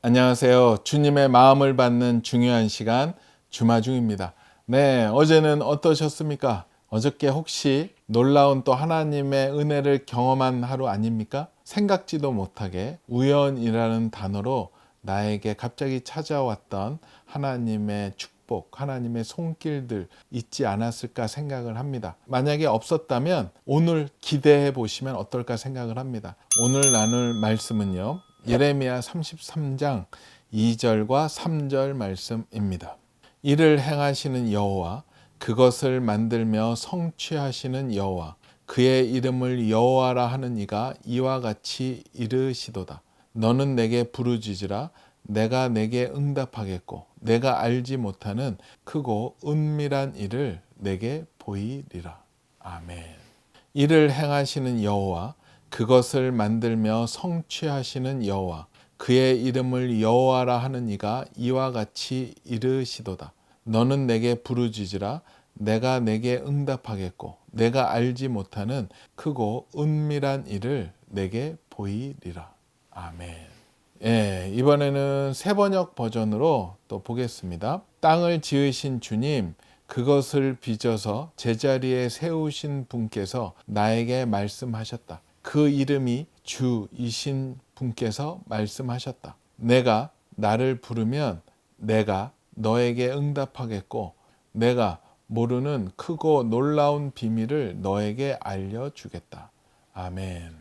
안녕하세요. 주님의 마음을 받는 중요한 시간 주마중입니다. 네, 어제는 어떠셨습니까? 어저께 혹시 놀라운 또 하나님의 은혜를 경험한 하루 아닙니까? 생각지도 못하게 우연이라는 단어로 나에게 갑자기 찾아왔던 하나님의 축복, 하나님의 손길들 있지 않았을까 생각을 합니다. 만약에 없었다면 오늘 기대해 보시면 어떨까 생각을 합니다. 오늘 나눌 말씀은요. 예레미야 33장 2절과 3절 말씀입니다. 이를 행하시는 여호와 그것을 만들며 성취하시는 여호와 그의 이름을 여호와라 하는 이가 이와 같이 이르시도다. 너는 내게 부르짖으라 내가 내게 응답하겠고 내가 알지 못하는 크고 은밀한 일을 내게 보이리라. 아멘. 이를 행하시는 여호와 그것을 만들며 성취하시는 여호와 그의 이름을 여호와라 하는 이가 이와 같이 이르시도다. 너는 내게 부르짖으라 내가 내게 응답하겠고 내가 알지 못하는 크고 은밀한 일을 내게 보이리라. 아멘. 예, 이번에는 세 번역 버전으로 또 보겠습니다. 땅을 지으신 주님, 그것을 빚어서 제자리에 세우신 분께서 나에게 말씀하셨다. 그 이름이 주이신 분께서 말씀하셨다. 내가 나를 부르면 내가 너에게 응답하겠고 내가 모르는 크고 놀라운 비밀을 너에게 알려주겠다. 아멘.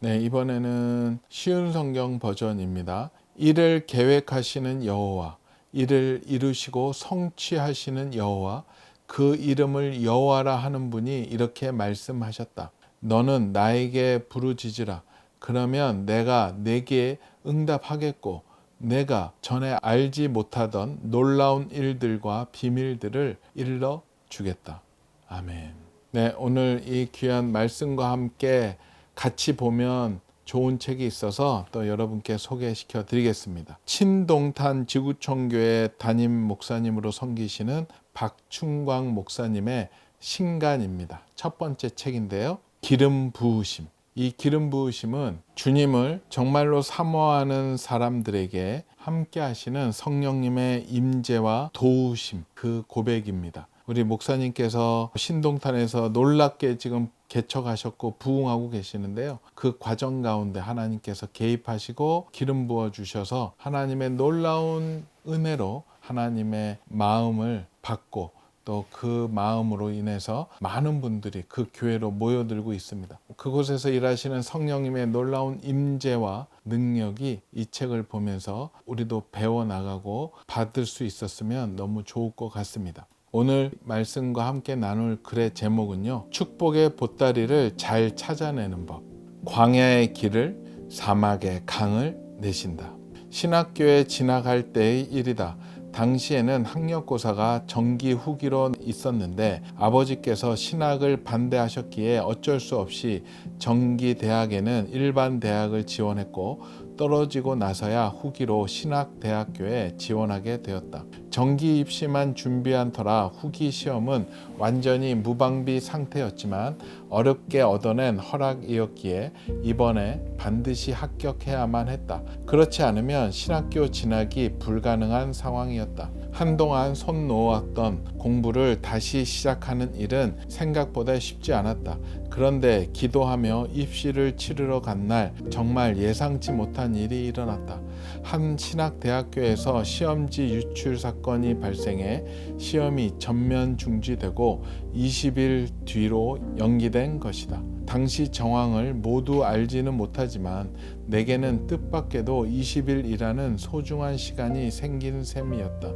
네, 이번에는 쉬운 성경 버전입니다. 이를 계획하시는 여호와, 이를 이루시고 성취하시는 여호와, 그 이름을 여호와라 하는 분이 이렇게 말씀하셨다. 너는 나에게 부르짖으라. 그러면 내가 내게 응답하겠고 내가 전에 알지 못하던 놀라운 일들과 비밀들을 일러 주겠다. 아멘. 네, 오늘 이 귀한 말씀과 함께 같이 보면 좋은 책이 있어서 또 여러분께 소개시켜 드리겠습니다. 친동탄 지구촌교회 담임 목사님으로 섬기시는 박충광 목사님의 신간입니다. 첫 번째 책인데요. 기름 부으심. 이 기름 부으심은 주님을 정말로 사모하는 사람들에게 함께 하시는 성령님의 임재와 도우심 그 고백입니다. 우리 목사님께서 신동탄에서 놀랍게 지금 개척하셨고 부흥하고 계시는데요. 그 과정 가운데 하나님께서 개입하시고 기름 부어 주셔서 하나님의 놀라운 은혜로 하나님의 마음을 받고 또 그 마음으로 인해서 많은 분들이 그 교회로 모여들고 있습니다. 그곳에서 일하시는 성령님의 놀라운 임재와 능력이 이 책을 보면서 우리도 배워 나가고 받을 수 있었으면 너무 좋을 것 같습니다. 오늘 말씀과 함께 나눌 글의 제목은요. 축복의 보따리를 잘 찾아내는 법. 광야의 길을 사막의 강을 내신다. 신학교에 지나갈 때의 일이다. 당시에는 학력고사가 정기 후기로 있었는데 아버지께서 신학을 반대하셨기에 어쩔 수 없이 정기 대학에는 일반 대학을 지원했고 떨어지고 나서야 후기로 신학대학교에 지원하게 되었다. 정기 입시만 준비한 터라 후기 시험은 완전히 무방비 상태였지만 어렵게 얻어낸 허락이었기에 이번에 반드시 합격해야만 했다. 그렇지 않으면 신학교 진학이 불가능한 상황이었다. 한동안 손 놓았던 공부를 다시 시작하는 일은 생각보다 쉽지 않았다. 그런데 기도하며 입시를 치르러 간 날 정말 예상치 못한 일이 일어났다. 한 신학 대학교에서 시험지 유출 사건이 발생해 시험이 전면 중지되고 20일 뒤로 연기된 것이다. 당시 정황을 모두 알지는 못하지만 내게는 뜻밖에도 20일이라는 소중한 시간이 생긴 셈이었다.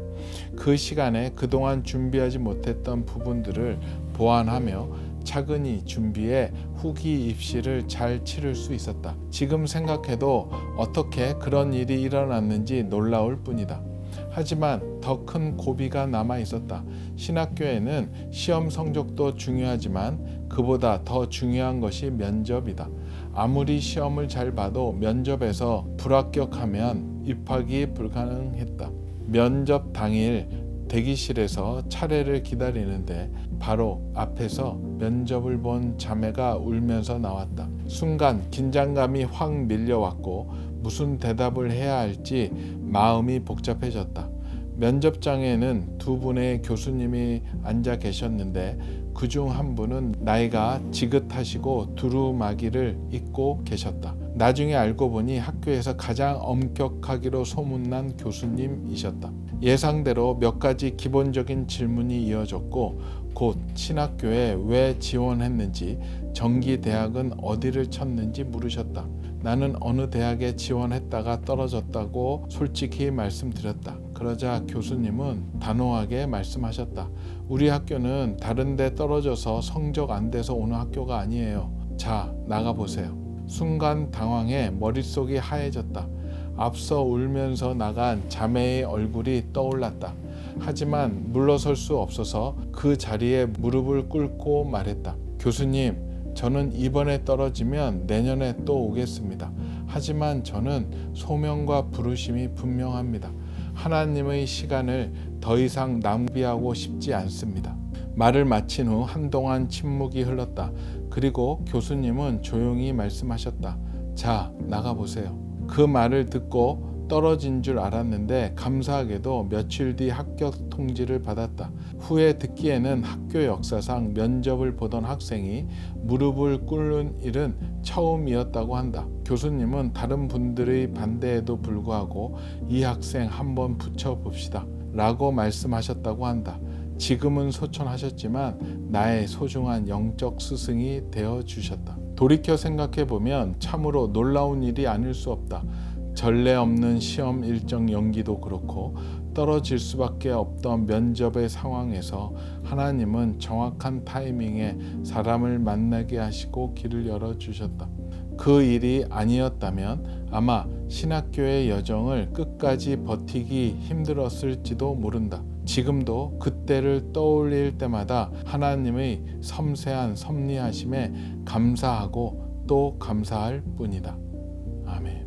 그 시간에 그동안 준비하지 못했던 부분들을 보완하며 차근히 준비해 후기 입시를 잘 치를 수 있었다. 지금 생각해도 어떻게 그런 일이 일어났는지 놀라울 뿐이다. 하지만 더 큰 고비가 남아 있었다. 신학교에는 시험 성적도 중요하지만 그보다 더 중요한 것이 면접이다. 아무리 시험을 잘 봐도 면접에서 불합격하면 입학이 불가능했다. 면접 당일 대기실에서 차례를 기다리는데 바로 앞에서 면접을 본 자매가 울면서 나왔다. 순간 긴장감이 확 밀려왔고 무슨 대답을 해야 할지 마음이 복잡해졌다. 면접장에는 두 분의 교수님이 앉아 계셨는데 그 중 한 분은 나이가 지긋하시고 두루마기를 입고 계셨다. 나중에 알고 보니 학교에서 가장 엄격하기로 소문난 교수님이셨다. 예상대로 몇 가지 기본적인 질문이 이어졌고 곧 신학교에 왜 지원했는지 정기 대학은 어디를 쳤는지 물으셨다. 나는 어느 대학에 지원했다가 떨어졌다고 솔직히 말씀드렸다. 그러자 교수님은 단호하게 말씀하셨다. 우리 학교는 다른 데 떨어져서 성적 안 돼서 오는 학교가 아니에요. 자, 나가 보세요. 순간 당황해 머릿속이 하얘졌다. 앞서 울면서 나간 자매의 얼굴이 떠올랐다. 하지만 물러설 수 없어서 그 자리에 무릎을 꿇고 말했다. 교수님, 저는 이번에 떨어지면 내년에 또 오겠습니다. 하지만 저는 소명과 부르심이 분명합니다. 하나님의 시간을 더 이상 낭비하고 싶지 않습니다. 말을 마친 후 한동안 침묵이 흘렀다. 그리고 교수님은 조용히 말씀하셨다. 자, 나가보세요. 그 말을 듣고 떨어진 줄 알았는데 감사하게도 며칠 뒤 합격 통지를 받았다. 후에 듣기에는 학교 역사상 면접을 보던 학생이 무릎을 꿇는 일은 처음이었다고 한다. 교수님은 다른 분들의 반대에도 불구하고 이 학생 한번 붙여봅시다. 라고 말씀하셨다고 한다. 지금은 소천하셨지만 나의 소중한 영적 스승이 되어 주셨다. 돌이켜 생각해 보면 참으로 놀라운 일이 아닐 수 없다. 전례 없는 시험 일정 연기도 그렇고 떨어질 수밖에 없던 면접의 상황에서 하나님은 정확한 타이밍에 사람을 만나게 하시고 길을 열어 주셨다. 그 일이 아니었다면 아마 신학교의 여정을 끝까지 버티기 힘들었을지도 모른다. 지금도 그때를 떠올릴 때마다 하나님의 섬세한 섭리하심에 감사하고 또 감사할 뿐이다. 아멘.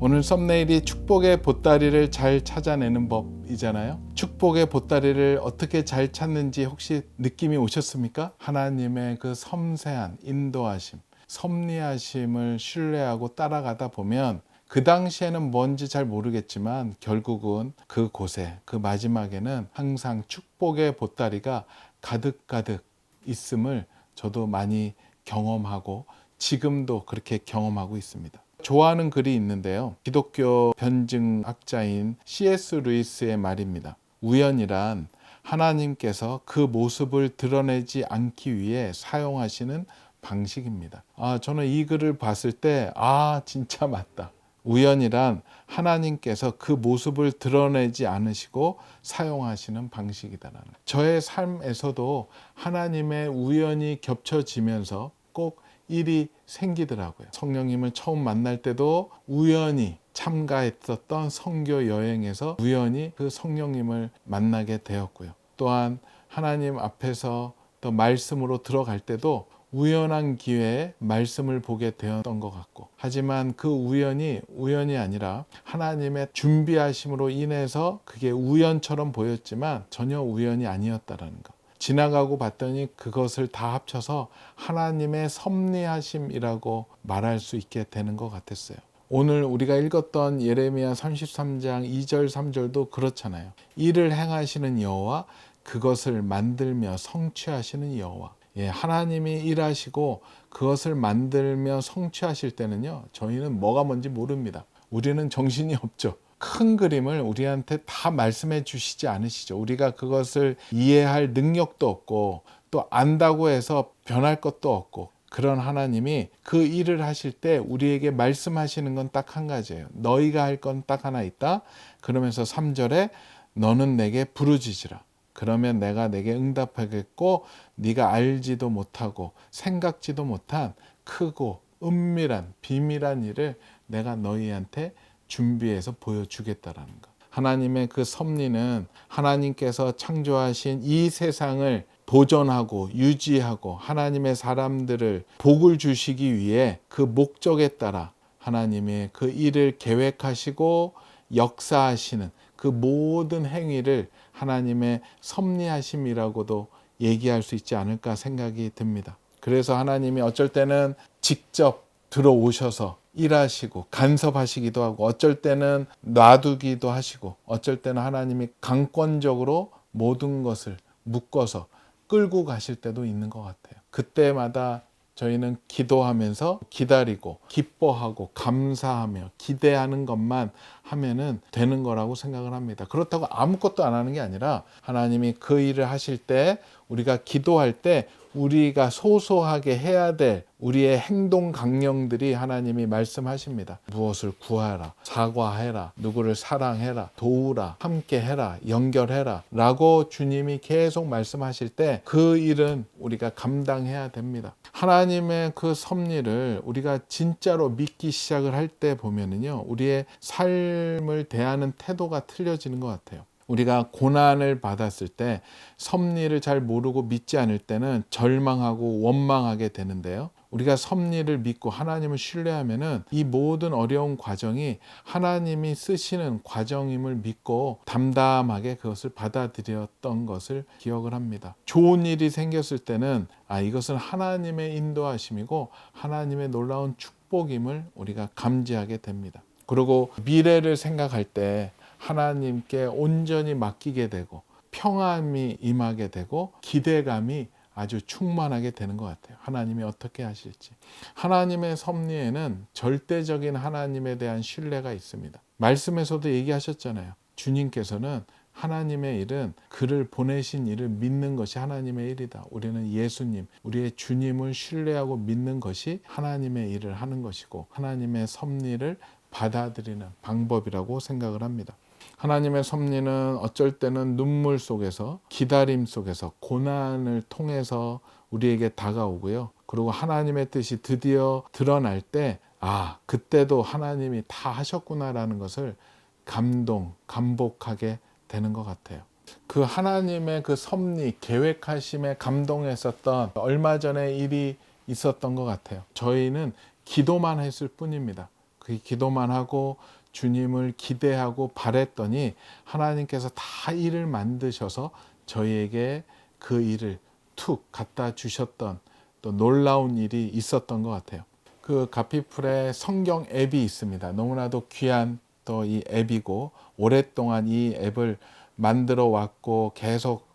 오늘 썸네일이 축복의 보따리를 잘 찾아내는 법이잖아요. 축복의 보따리를 어떻게 잘 찾는지 혹시 느낌이 오셨습니까? 하나님의 그 섬세한 인도하심, 섭리하심을 신뢰하고 따라가다 보면 그 당시에는 뭔지 잘 모르겠지만 결국은 그 곳에 그 마지막에는 항상 축복의 보따리가 가득가득 있음을 저도 많이 경험하고 지금도 그렇게 경험하고 있습니다. 좋아하는 글이 있는데요. 기독교 변증학자인 C.S. 루이스의 말입니다. 우연이란 하나님께서 그 모습을 드러내지 않기 위해 사용하시는 방식입니다. 아, 저는 이 글을 봤을 때, 아, 진짜 맞다. 우연이란 하나님께서 그 모습을 드러내지 않으시고 사용하시는 방식이다라는. 저의 삶에서도 하나님의 우연이 겹쳐지면서 꼭 일이 생기더라고요. 성령님을 처음 만날 때도 우연히 참가했었던 성교 여행에서 우연히 그 성령님을 만나게 되었고요. 또한 하나님 앞에서 또 말씀으로 들어갈 때도 우연한 기회에 말씀을 보게 되었던 것 같고 하지만 그 우연이 우연이 아니라 하나님의 준비하심으로 인해서 그게 우연처럼 보였지만 전혀 우연이 아니었다라는 것. 지나가고 봤더니 그것을 다 합쳐서 하나님의 섭리하심이라고 말할 수 있게 되는 것 같았어요. 오늘 우리가 읽었던 예레미야 33장 2절 3절도 그렇잖아요. 일을 행하시는 여호와 그것을 만들며 성취하시는 여호와. 예, 하나님이 일하시고 그것을 만들며 성취하실 때는요. 저희는 뭐가 뭔지 모릅니다. 우리는 정신이 없죠. 큰 그림을 우리한테 다 말씀해 주시지 않으시죠. 우리가 그것을 이해할 능력도 없고 또 안다고 해서 변할 것도 없고 그런 하나님이 그 일을 하실 때 우리에게 말씀하시는 건 딱 한 가지예요. 너희가 할 건 딱 하나 있다. 그러면서 3절에 너는 내게 부르짖으라. 그러면 내가 내게 응답하겠고 네가 알지도 못하고 생각지도 못한 크고 은밀한 비밀한 일을 내가 너희한테 준비해서 보여주겠다라는 것. 하나님의 그 섭리는 하나님께서 창조하신 이 세상을 보존하고 유지하고 하나님의 사람들을 복을 주시기 위해 그 목적에 따라 하나님의 그 일을 계획하시고 역사하시는 그 모든 행위를 하나님의 섭리하심이라고도 얘기할 수 있지 않을까 생각이 듭니다. 그래서 하나님이 어쩔 때는 직접 들어오셔서 일하시고 간섭하시기도 하고 어쩔 때는 놔두기도 하시고 어쩔 때는 하나님이 강권적으로 모든 것을 묶어서 끌고 가실 때도 있는 것 같아요. 그때마다 저희는 기도하면서 기다리고 기뻐하고 감사하며 기대하는 것만 하면은 되는 거라고 생각을 합니다. 그렇다고 아무것도 안 하는 게 아니라 하나님이 그 일을 하실 때 우리가 기도할 때 우리가 소소하게 해야 될 우리의 행동 강령들이 하나님이 말씀하십니다. 무엇을 구하라, 사과해라, 누구를 사랑해라, 도우라, 함께 해라, 연결해라 라고 주님이 계속 말씀하실 때 그 일은 우리가 감당해야 됩니다. 하나님의 그 섭리를 우리가 진짜로 믿기 시작을 할 때 보면은요, 우리의 삶을 대하는 태도가 틀려지는 것 같아요. 우리가 고난을 받았을 때 섭리를 잘 모르고 믿지 않을 때는 절망하고 원망하게 되는데요. 우리가 섭리를 믿고 하나님을 신뢰하면은 이 모든 어려운 과정이 하나님이 쓰시는 과정임을 믿고 담담하게 그것을 받아들였던 것을 기억을 합니다. 좋은 일이 생겼을 때는 아 이것은 하나님의 인도하심이고 하나님의 놀라운 축복임을 우리가 감지하게 됩니다. 그리고 미래를 생각할 때 하나님께 온전히 맡기게 되고 평안이 임하게 되고 기대감이 아주 충만하게 되는 것 같아요. 하나님이 어떻게 하실지. 하나님의 섭리에는 절대적인 하나님에 대한 신뢰가 있습니다. 말씀에서도 얘기하셨잖아요. 주님께서는 하나님의 일은 그를 보내신 일을 믿는 것이 하나님의 일이다. 우리는 예수님, 우리의 주님을 신뢰하고 믿는 것이 하나님의 일을 하는 것이고 하나님의 섭리를 받아들이는 방법이라고 생각을 합니다. 하나님의 섭리는 어쩔 때는 눈물 속에서 기다림 속에서 고난을 통해서 우리에게 다가오고요. 그리고 하나님의 뜻이 드디어 드러날 때 아, 그때도 하나님이 다 하셨구나라는 것을 감동, 감복하게 되는 것 같아요. 그 하나님의 그 섭리, 계획하심에 감동했었던 얼마 전에 일이 있었던 것 같아요. 저희는 기도만 했을 뿐입니다. 그 기도만 하고 주님을 기대하고 바랬더니 하나님께서 다 일을 만드셔서 저희에게 그 일을 툭 갖다 주셨던 또 놀라운 일이 있었던 것 같아요. 그 가피풀에 성경 앱이 있습니다. 너무나도 귀한 또 이 앱이고 오랫동안 이 앱을 만들어 왔고 계속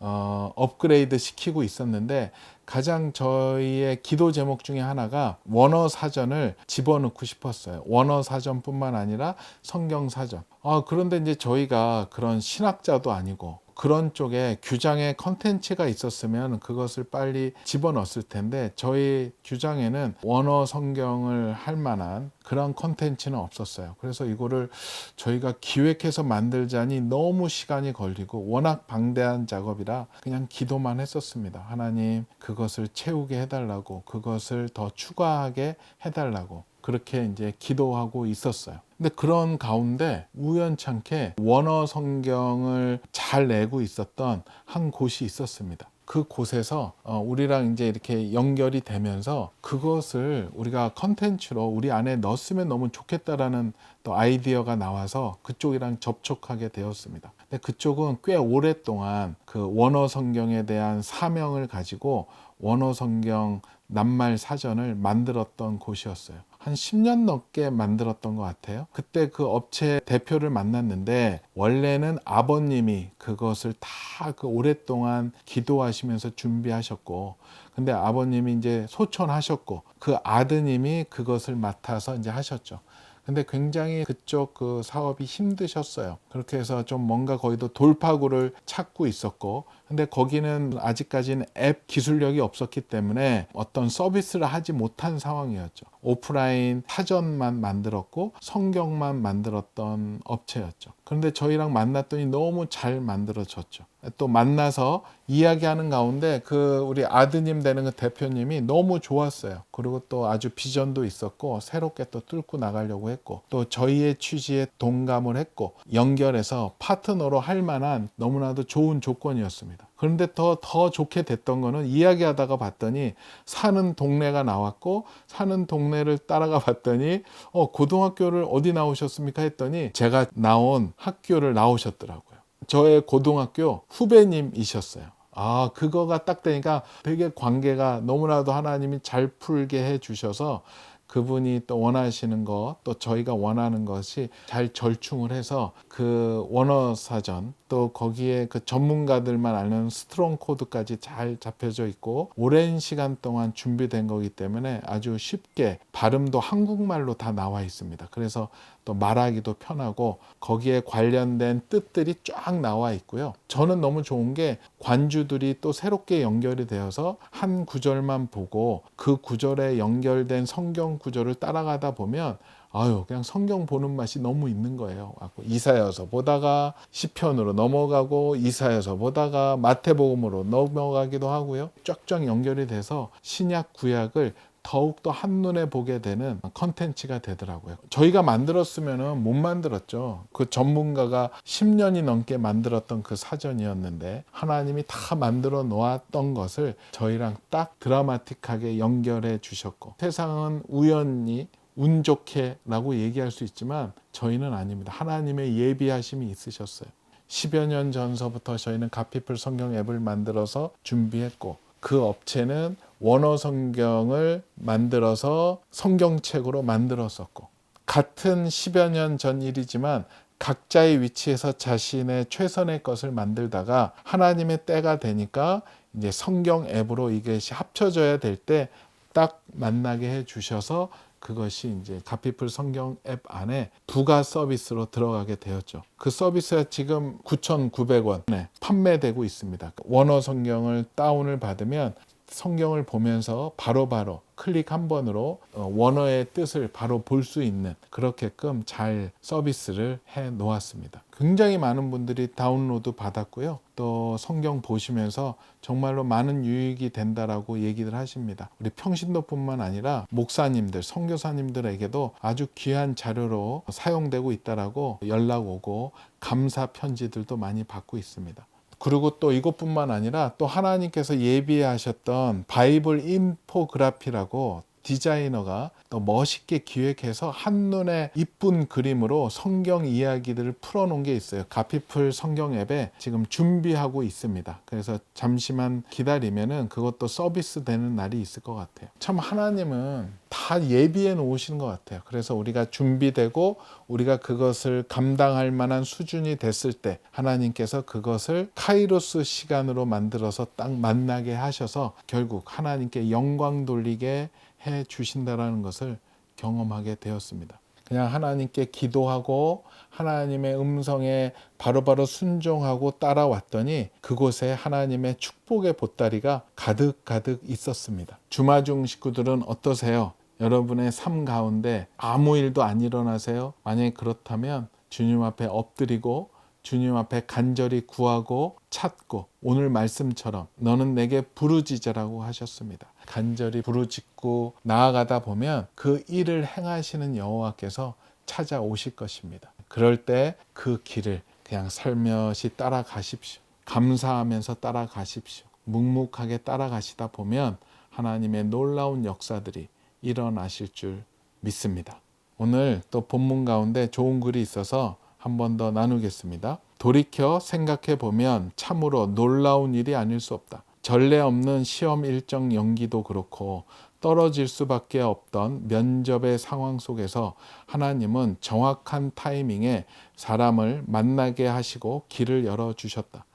어, 업그레이드 시키고 있었는데 가장 저희의 기도 제목 중에 하나가 원어 사전을 집어넣고 싶었어요. 원어 사전뿐만 아니라 성경 사전. 아, 그런데 이제 저희가 그런 신학자도 아니고 그런 쪽에 규장의 컨텐츠가 있었으면 그것을 빨리 집어넣었을 텐데 저희 규장에는 원어 성경을 할 만한 그런 컨텐츠는 없었어요. 그래서 이거를 저희가 기획해서 만들자니 너무 시간이 걸리고 워낙 방대한 작업이라 그냥 기도만 했었습니다. 하나님 그것을 채우게 해달라고 그것을 더 추가하게 해달라고 그렇게 이제 기도하고 있었어요. 근데 그런 가운데 우연찮게 원어 성경을 잘 내고 있었던 한 곳이 있었습니다. 그 곳에서 어, 우리랑 이제 이렇게 연결이 되면서 그것을 우리가 컨텐츠로 우리 안에 넣었으면 너무 좋겠다라는 또 아이디어가 나와서 그쪽이랑 접촉하게 되었습니다. 근데 그쪽은 꽤 오랫동안 그 원어 성경에 대한 사명을 가지고 원어 성경 낱말 사전을 만들었던 곳이었어요. 한 10년 넘게 만들었던 것 같아요. 그때 그 업체 대표를 만났는데 원래는 아버님이 그것을 다 그 오랫동안 기도하시면서 준비하셨고 근데 아버님이 이제 소천하셨고 그 아드님이 그것을 맡아서 이제 하셨죠. 근데 굉장히 그쪽 그 사업이 힘드셨어요. 그렇게 해서 좀 뭔가 거기도 돌파구를 찾고 있었고, 근데 거기는 아직까지는 앱 기술력이 없었기 때문에 어떤 서비스를 하지 못한 상황이었죠. 오프라인 사전만 만들었고 성경만 만들었던 업체였죠. 그런데 저희랑 만났더니 너무 잘 만들어졌죠. 또 만나서 이야기하는 가운데 그 우리 아드님 되는 그 대표님이 너무 좋았어요. 그리고 또 아주 비전도 있었고 새롭게 또 뚫고 나가려고 했고 또 저희의 취지에 동감을 했고 연결해서 파트너로 할 만한 너무나도 좋은 조건이었습니다. 그런데 더, 더 좋게 됐던 거는 이야기하다가 봤더니 사는 동네가 나왔고 사는 동네를 따라가 봤더니 어, 고등학교를 어디 나오셨습니까? 했더니 제가 나온 학교를 나오셨더라고요. 저의 고등학교 후배님이셨어요. 아, 그거가 딱 되니까 되게 관계가 너무나도 하나님이 잘 풀게 해 주셔서 그분이 또 원하시는 것, 또 저희가 원하는 것이 잘 절충을 해서 그 원어 사전, 또 거기에 그 전문가들만 아는 스트롱 코드까지 잘 잡혀져 있고 오랜 시간 동안 준비된 거기 때문에 아주 쉽게 발음도 한국말로 다 나와 있습니다. 그래서 또 말하기도 편하고 거기에 관련된 뜻들이 쫙 나와 있고요. 저는 너무 좋은 게 관주들이 또 새롭게 연결이 되어서 한 구절만 보고 그 구절에 연결된 성경 구절을 따라가다 보면 아유 그냥 성경 보는 맛이 너무 있는 거예요. 이사여서 보다가 시편으로 넘어가고 이사여서 보다가 마태복음으로 넘어가기도 하고요. 쫙쫙 연결이 돼서 신약 구약을 더욱더 한눈에 보게 되는 컨텐츠가 되더라고요. 저희가 만들었으면 못 만들었죠. 그 전문가가 10년이 넘게 만들었던 그 사전이었는데 하나님이 다 만들어 놓았던 것을 저희랑 딱 드라마틱하게 연결해 주셨고 세상은 우연히 운 좋게라고 얘기할 수 있지만 저희는 아닙니다. 하나님의 예비하심이 있으셨어요. 10여 년 전서부터 저희는 가피플 성경 앱을 만들어서 준비했고 그 업체는 원어 성경을 만들어서 성경책으로 만들었었고 같은 10여 년 전 일이지만 각자의 위치에서 자신의 최선의 것을 만들다가 하나님의 때가 되니까 이제 성경 앱으로 이것이 합쳐져야 될 때 딱 만나게 해 주셔서 그것이 이제 가피플 성경 앱 안에 부가 서비스로 들어가게 되었죠. 그 서비스가 지금 9,900원에 판매되고 있습니다. 원어 성경을 다운을 받으면 성경을 보면서 바로바로 바로 클릭 한 번으로 어, 원어의 뜻을 바로 볼 수 있는 그렇게끔 잘 서비스를 해 놓았습니다. 굉장히 많은 분들이 다운로드 받았고요. 또 성경 보시면서 정말로 많은 유익이 된다라고 얘기를 하십니다. 우리 평신도뿐만 아니라 목사님들, 선교사님들에게도 아주 귀한 자료로 사용되고 있다라고 연락 오고 감사 편지들도 많이 받고 있습니다. 그리고 또 이것뿐만 아니라 또 하나님께서 예비하셨던 바이블 인포그래피라고 디자이너가 또 멋있게 기획해서 한눈에 이쁜 그림으로 성경 이야기들을 풀어놓은 게 있어요. 가피플 성경 앱에 지금 준비하고 있습니다. 그래서 잠시만 기다리면은 그것도 서비스 되는 날이 있을 것 같아요. 참 하나님은 다 예비해 놓으시는 것 같아요. 그래서 우리가 준비되고 우리가 그것을 감당할 만한 수준이 됐을 때 하나님께서 그것을 카이로스 시간으로 만들어서 딱 만나게 하셔서 결국 하나님께 영광 돌리게 해 주신다라는 것을 경험하게 되었습니다. 그냥 하나님께 기도하고 하나님의 음성에 바로바로 순종하고 따라왔더니 그곳에 하나님의 축복의 보따리가 가득가득 있었습니다. 주마중 식구들은 어떠세요? 여러분의 삶 가운데 아무 일도 안 일어나세요? 만약에 그렇다면 주님 앞에 엎드리고 주님 앞에 간절히 구하고 찾고 오늘 말씀처럼 너는 내게 부르짖으라고 하셨습니다. 간절히 부르짖고 나아가다 보면 그 일을 행하시는 여호와께서 찾아오실 것입니다. 그럴 때 그 길을 그냥 살며시 따라가십시오. 감사하면서 따라가십시오. 묵묵하게 따라가시다 보면 하나님의 놀라운 역사들이 일어나실 줄 믿습니다. 오늘 또 본문 가운데 좋은 글이 있어서 한 번 더 나누겠습니다. 돌이켜 생각해 보면 참으로 놀라운 일이 아닐 수 없다. 전례 없는 시험 일정 연기도 그렇고 떨어질 수밖에 없던 면접의 상황 속에서 하나님은 정확한 타이밍에 사람을 만나게 하시고 길을 열어 주셨다.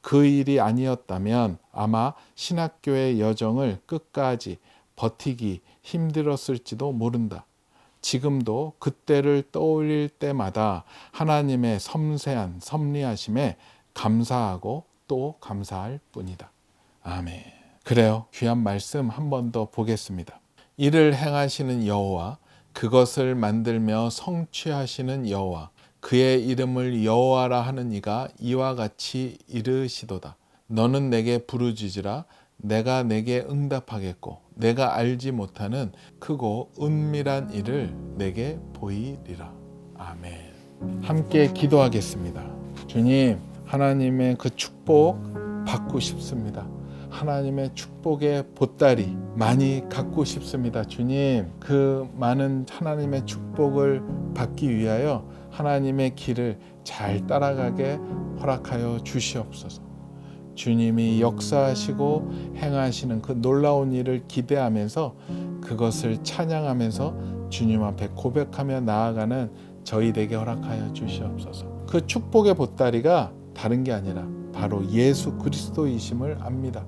그 일이 아니었다면 아마 신학교의 여정을 끝까지 버티기 힘들었을지도 모른다. 지금도 그때를 떠올릴 때마다 하나님의 섬세한 섭리하심에 감사하고 또 감사할 뿐이다. 아멘. 그래요. 귀한 말씀 한 번 더 보겠습니다. 이를 행하시는 여호와 그것을 만들며 성취하시는 여호와 그의 이름을 여호와라 하는 이가 이와 같이 이르시도다. 너는 내게 부르짖으라 내가 내게 응답하겠고 내가 알지 못하는 크고 은밀한 일을 내게 보이리라. 아멘. 함께 기도하겠습니다. 주님, 하나님의 그 축복 받고 싶습니다. 하나님의 축복의 보따리 많이 갖고 싶습니다. 주님, 그 많은 하나님의 축복을 받기 위하여 하나님의 길을 잘 따라가게 허락하여 주시옵소서. 주님이 역사하시고 행하시는 그 놀라운 일을 기대하면서 그것을 찬양하면서 주님 앞에 고백하며 나아가는 저희 되게 허락하여 주시옵소서. 그 축복의 보따리가 다른 게 아니라 바로 예수 그리스도이심을 압니다.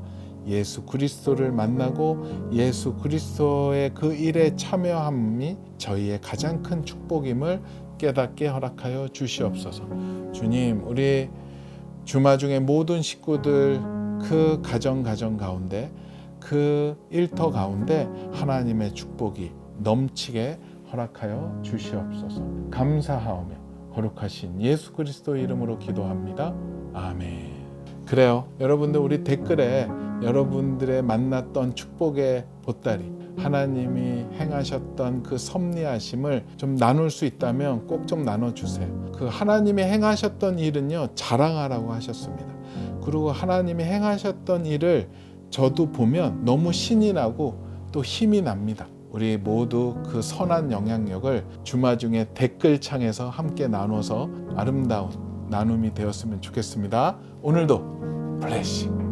예수 그리스도를 만나고 예수 그리스도의 그 일에 참여함이 저희의 가장 큰 축복임을 깨닫게 허락하여 주시옵소서. 주님, 우리 주마 중에 모든 식구들 그 가정 가정 가운데 그 일터 가운데 하나님의 축복이 넘치게 허락하여 주시옵소서. 감사하오며 거룩하신 예수 그리스도 이름으로 기도합니다. 아멘. 그래요. 여러분들 우리 댓글에 여러분들의 만났던 축복의 보따리 하나님이 행하셨던 그 섭리하심을 좀 나눌 수 있다면 꼭 좀 나눠 주세요. 그 하나님이 행하셨던 일은요 자랑하라고 하셨습니다. 그리고 하나님이 행하셨던 일을 저도 보면 너무 신이 나고 또 힘이 납니다. 우리 모두 그 선한 영향력을 주마 중에 댓글창에서 함께 나눠서 아름다운 나눔이 되었으면 좋겠습니다. 오늘도 블레싱.